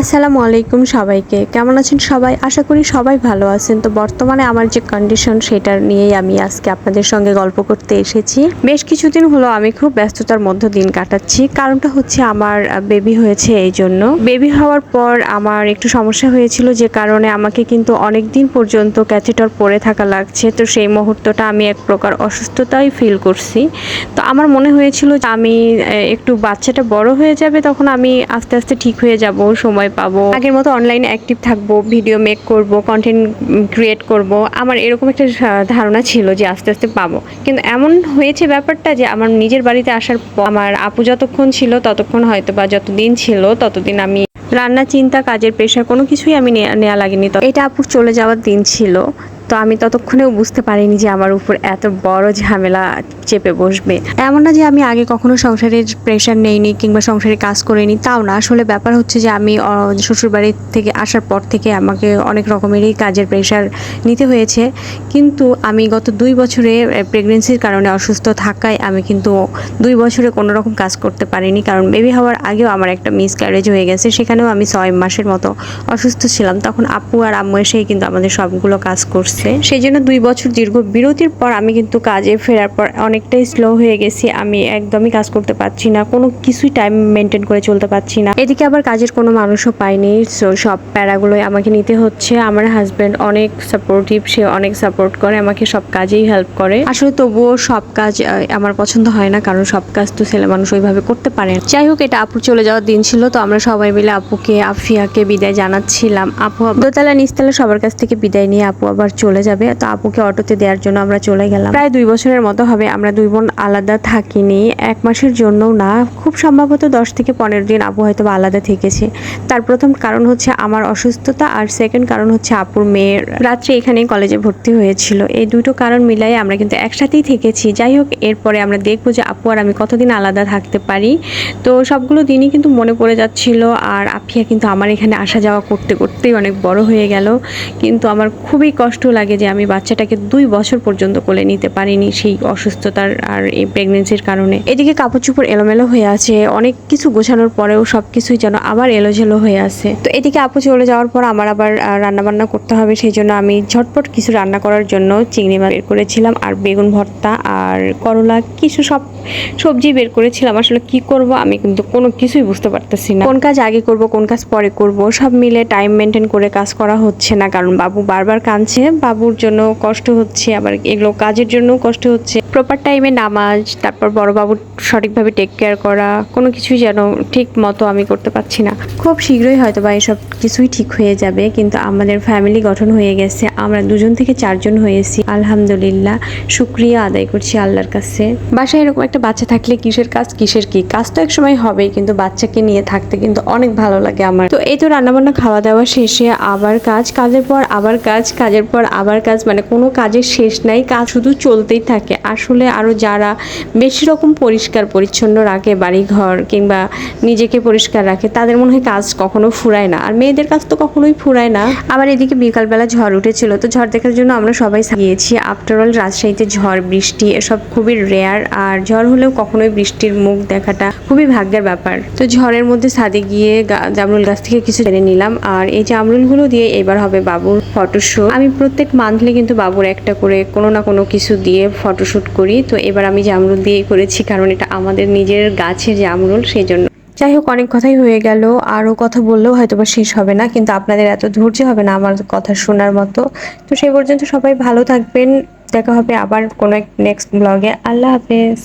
আসসালামু আলাইকুম সবাইকে। কেমন আছেন সবাই? আশা করি সবাই ভালো আছেন। তো বর্তমানে আমার যে কন্ডিশন সেটা নিয়েই আমি আজকে আপনাদের সঙ্গে গল্প করতে এসেছি। বেশ কিছুদিন হলো আমি খুব ব্যস্ততার মধ্যে দিন কাটাচ্ছি। কারণটা হচ্ছে আমার বেবি হয়েছে এই জন্য বেবি হওয়ার পর আমার একটু সমস্যা হয়েছিল যে কারণে আমাকে কিন্তু অনেক দিন পর্যন্ত ক্যাথেটার পরে থাকা লাগছে। তো সেই মুহূর্তটা আমি এক প্রকার অসুস্থতাই ফিল করছি। তো আমার মনে হয়েছিল যে আমি একটু বাচ্চাটা বড় হয়ে যাবে, তখন আমি আস্তে আস্তে ঠিক হয়ে যাব, সময় পাবো। আগের মতো অনলাইনে অ্যাক্টিভ থাকব ভিডিও মেক করব কন্টেন্ট ক্রিয়েট করব। আমার এরকম একটা ধারণা ছিল যে আস্তে আস্তে পাবো। কিন্তু এমন হয়েছে ব্যাপারটা যে আমার নিজের বাড়িতে আসার আমার আপু যতক্ষণ ছিল ততক্ষণ হয়তো বা যতদিন ছিল ততদিন আমি রান্না, চিন্তা, কাজের প্রেশার কোনো কিছুই আমি নেওয়া লাগেনি। তো এটা আপু চলে যাওয়ার দিন ছিল। তো আমি ততক্ষণেও বুঝতে পারিনি যে আমার উপর এত বড় ঝামেলা চেপে বসবে। এমন না যে আমি আগে কখনো সংসারের প্রেশার নেইনি কিংবা সংসারে কাজ করিনি, তাও না। আসলে ব্যাপার হচ্ছে যে আমি শ্বশুরবাড়ি থেকে আসার পর থেকে আমাকে অনেক রকমেরই কাজের প্রেশার নিতে হয়েছে। কিন্তু আমি গত দুই বছরে প্রেগনেন্সির কারণে অসুস্থ থাকায় আমি কিন্তু দুই বছরে কোনো রকম কাজ করতে পারিনি। কারণ বেবি হওয়ার আগেও আমার একটা মিস ক্যারেজ হয়ে গেছে, সেখানেও আমি ছয় মাসের মতো অসুস্থ ছিলাম। তখন আপু আর আম্মু এসেই কিন্তু আমাদের সবগুলো কাজ করছে। সেই জন্য দুই বছর দীর্ঘ বিরতির পর আমি কিন্তু কাজে ফেরার পর অনেকটাই স্লো হয়ে গেছি। আমি একদমই কাজ করতে পারছি না, কোনো কিছুই টাইম মেনটেন করে চলতে পারছি না। এদিকে আবার কাজের কোনো মানুষও পাইনি সো সব প্যারাগুলোই আমাকে নিতে হচ্ছে। আমার হাজব্যান্ড অনেক সাপোর্টিভ সে অনেক সাপোর্ট করে, আমাকে সব কাজেই হেল্প করে। আসলে তবুও সব কাজ আমার পছন্দ হয় না, কারণ সব কাজ তো ছেলে মানুষ ওইভাবে করতে পারে। যাই হোক, এটা আপু চলে যাওয়ার দিন ছিল, তো আমরা সবাই মিলে আপুকে, আফিয়াকে বিদায় জানাচ্ছিলাম। আপু দোতলা নিচতলা সবার কাছ থেকে বিদায় নিয়ে আপু আবার চলে যাবে। তো আপুকে অটোতে দেওয়ার জন্য আমরা চলে গেলাম। প্রায় দুই বছরের মতো হবে, আমরা দুই বোন আলাদা থাকিনি। এক মাসের জন্যও না, খুব সম্ভবত দশ থেকে পনেরো দিন আপু হয়তো আলাদা থেকেছে। তার প্রথম কারণ হচ্ছে আমার অসুস্থতা, আর সেকেন্ড কারণ হচ্ছে আপুর মেয়ের রাত্রে এখানেই কলেজে ভর্তি হয়েছিল। এই দুটো কারণ মিলাই আমরা কিন্তু একসাথেই থেকেছি। যাই হোক, এরপরে আমরা দেখব যে আপু আর আমি কতদিন আলাদা থাকতে পারি। তো সবগুলো দিনই কিন্তু মনে পড়ে যাচ্ছিল, আর আফিয়া কিন্তু আমার এখানে আসা যাওয়া করতে, করতেই অনেক বড় হয়ে গেল। কিন্তু আমার খুবই কষ্ট লাগে যে আমি বাচ্চাটাকে দুই বছর পর্যন্ত কোলে নিতে পারিনি সেই অসুস্থতার আর এই প্রেগনেন্সির কারণে। এদিকে কাপড় চোপড় এলোমেলো হয়ে আছে, অনেক কিছু গোছানোর পরেও সব কিছুই যেন আবার এলোঝেলো হয়ে আছে। তো এদিকে আপু চলে যাওয়ার পর আমার আবার রান্নাবান্না করতে হবে সেই জন্য আমি ঝটপট কিছু রান্না করার জন্য চিংড়ি মাছ বের করেছিলাম আর বেগুন ভর্তা আর করলা, কিছু সব সবজি বের করেছিলাম। আসলে কি করব আমি কিন্তু কোনো কিছুই বুঝতে পারতেছি না। কোন কাজ আগে করব, কোন কাজ পরে করব, সব মিলে টাইম মেনটেন করে কাজ করা হচ্ছে না। কারণ বাবু বারবার কাঁদছে বাবুর জন্য কষ্ট হচ্ছে, আবার এগুলো কাজের জন্য কষ্ট হচ্ছে। প্রপার টাইমে নামাজ, তারপর বড় বাবুর সঠিকভাবে টেক কেয়ার করা, কোনো কিছুই যেন ঠিক মতো আমি করতে পারছি না। খুব শীঘ্রই হয়তো বা এসব কিছুই ঠিক হয়ে যাবে, কিন্তু আমাদের ফ্যামিলি গঠন হয়ে গেছে। আমরা দুজন থেকে চারজন হয়েছি, আলহামদুলিল্লাহ। শুক্রিয়া আদায় করছি আল্লাহর কাছে। বাসায় এরকম একটা বাচ্চা থাকলে কিসের কাজ, কিসের কি? কাজ তো একসময় হবেই, কিন্তু বাচ্চাকে নিয়ে থাকতে কিন্তু অনেক ভালো লাগে আমার। তো এই তো রান্নাবান্না, খাওয়া দাওয়া শেষে আবার কাজ, কাজের পর আবার কাজ, কাজের পর আবার কাজ মানে কোনো কাজের শেষ নাই, কাজ শুধু চলতেই থাকে। আসলে আরও যারা বেশি রকম পরিষ্কার, পরিচ্ছন্ন রাখে বাড়িঘর কিংবা নিজেকে পরিষ্কার রাখে, তাদের মনে হয় কাজ কখনো ফুরায় না। আর মেয়েদের কাজ তো কখনোই ফুরায় না। আবার এদিকে বিকালবেলা ঝড় উঠেছিল, তো ঝড় দেখার জন্য আমরা সবাই গিয়েছি। আফটার অল রাজশাহীতে ঝড়, বৃষ্টি, এসব খুবই রেয়ার আর ঝড় হলেও কখনোই বৃষ্টির মুখ দেখাটা খুবই ভাগ্যের ব্যাপার। তো ঝড়ের মধ্যে সাদে গিয়ে জামরুল গাছ থেকে কিছু জেনে নিলাম, আর এই জামরুলগুলো দিয়ে এবার হবে বাবুর ফটোশ্যুট আমি প্রত্যেক মান্থলি কিন্তু বাবুর একটা করে কোনো না কোনো কিছু দিয়ে ফটোশ্যুট করি। তো এবার আমি জামরুল দিয়েই করেছি, কারণ এটা আমাদের নিজের গাছের জামরুল সেই জন্য যাই হোক, অনেক কথাই হয়ে গেল। আরও কথা বললেও হয়তো বা শেষ হবে না, কিন্তু আপনাদের এত ধৈর্য হবে না আমার কথা শোনার মতো। তো সেই পর্যন্ত সবাই ভালো থাকবেন। দেখা হবে আবার কোনো এক নেক্সট ব্লগে আল্লাহ হাফেজ।